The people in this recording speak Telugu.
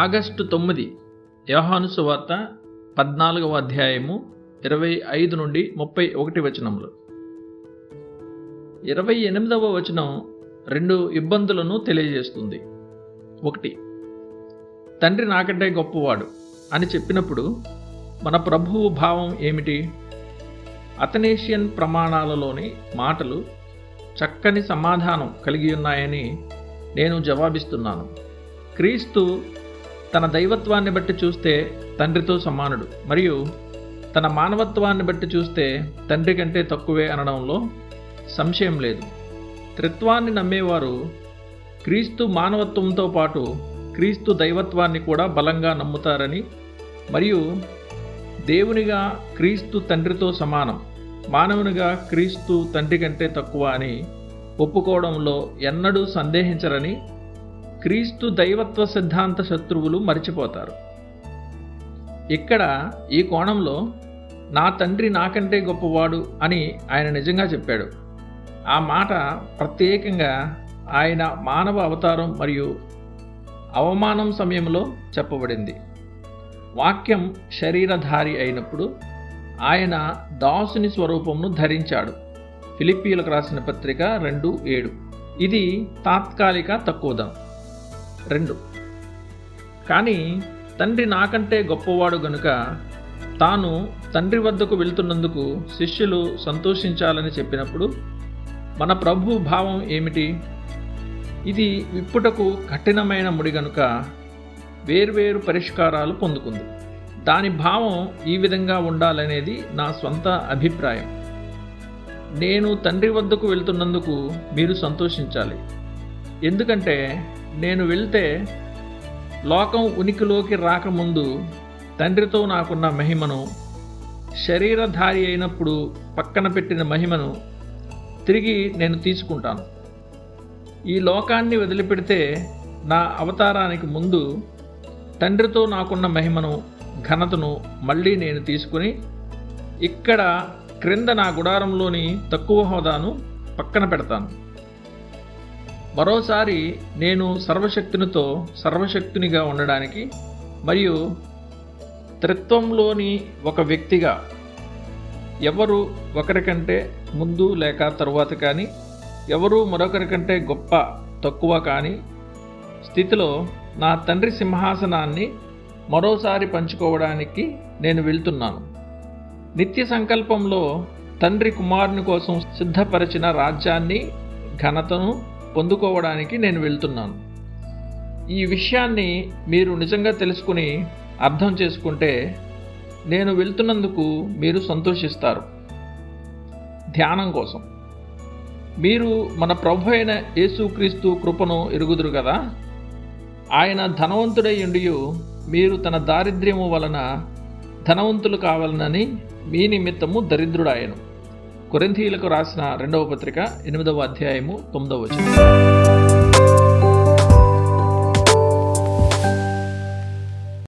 ఆగస్టు తొమ్మిది యోహాను వార్త పద్నాలుగవ అధ్యాయము ఇరవై ఐదు నుండి ముప్పై ఒకటి వచనములు. ఇరవై ఎనిమిదవ వచనం రెండు ఇబ్బందులను తెలియజేస్తుంది. ఒకటి తండ్రి నాకంటే గొప్పవాడు అని చెప్పినప్పుడు మన ప్రభువు భావం ఏమిటి? అథనేషియన్ ప్రమాణాలలోని మాటలు చక్కని సమాధానం కలిగి ఉన్నాయని నేను జవాబిస్తున్నాను. క్రీస్తు తన దైవత్వాన్ని బట్టి చూస్తే తండ్రితో సమానుడు. మరియు తన మానవత్వాన్ని బట్టి చూస్తే తండ్రి కంటే తక్కువే అనడంలో సంశయం లేదు. త్రిత్వాన్ని నమ్మేవారు క్రీస్తు మానవత్వంతో పాటు క్రీస్తు దైవత్వాన్ని కూడా బలంగా నమ్ముతారని మరియు దేవునిగా క్రీస్తు తండ్రితో సమానం మానవునిగా క్రీస్తు తండ్రి కంటే తక్కువ అని ఒప్పుకోవడంలో ఎన్నడూ సందేహించరని క్రీస్తు దైవత్వ సిద్ధాంత శత్రువులు మరిచిపోతారు. ఇక్కడ ఈ కోణంలో నా తండ్రి నాకంటే గొప్పవాడు అని ఆయన నిజంగా చెప్పాడు. ఆ మాట ప్రత్యేకంగా ఆయన మానవ అవతారం మరియు అవమానం సమయంలో చెప్పబడింది. వాక్యం శరీరధారి అయినప్పుడు ఆయన దాసుని స్వరూపమును ధరించాడు. ఫిలిప్పీలకు రాసిన పత్రిక రెండు ఏడు. ఇది తాత్కాలిక తక్కువదం. రెండు. కానీ తండ్రి నాకంటే గొప్పవాడు గనుక తాను తండ్రి వద్దకు వెళ్తున్నందుకు శిష్యులు సంతోషించాలని చెప్పినప్పుడు మన ప్రభు భావం ఏమిటి? ఇది విప్పుటకు కఠినమైన ముడి గనుక వేర్వేరు పరిష్కారాలు పొందుకుంది. దాని భావం ఈ విధంగా ఉండాలనేది నా స్వంత అభిప్రాయం. నేను తండ్రి వద్దకు వెళ్తున్నందుకు మీరు సంతోషించాలి. ఎందుకంటే నేను వెళ్తే లోకం ఉనికిలోకి రాకముందు తండ్రితో నాకున్న మహిమను శరీరధారి అయినప్పుడు పక్కన పెట్టిన మహిమను తిరిగి నేను తీసుకుంటాను. ఈ లోకాన్ని వదిలిపెడితే నా అవతారానికి ముందు తండ్రితో నాకున్న మహిమను ఘనతను మళ్ళీ నేను తీసుకుని ఇక్కడ క్రింద నా గుడారంలోని తక్కువ హోదాను పక్కన పెడతాను. మరోసారి నేను సర్వశక్తునితో సర్వశక్తునిగా ఉండడానికి మరియు త్రిత్వంలోని ఒక వ్యక్తిగా ఎవరు ఒకరికంటే ముందు లేక తరువాత కానీ ఎవరు మరొకరికంటే గొప్ప తక్కువ కానీ స్థితిలో నా తండ్రి సింహాసనాన్ని మరోసారి పంచుకోవడానికి నేను వెళ్తున్నాను. నిత్య సంకల్పంలో తండ్రి కుమారుని కోసం సిద్ధపరిచిన రాజ్యాన్ని ఘనతను పొందుకోవడానికి నేను వెళ్తున్నాను. ఈ విషయాన్ని మీరు నిజంగా తెలుసుకుని అర్థం చేసుకుంటే నేను వెళ్తున్నందుకు మీరు సంతోషిస్తారు. ధ్యానం కోసం. మీరు మన ప్రభు అయిన యేసుక్రీస్తు కృపను ఎరుగుదురు కదా? ఆయన ధనవంతుడై ఉండి మీరు తన దారిద్ర్యము వలన ధనవంతులు కావాలనని మీ నిమిత్తము దరిద్రుడాయను. కొరింథీలకు రాసిన రెండవ పత్రిక ఎనిమిదవ అధ్యాయము తొమ్మిదవ వచనం.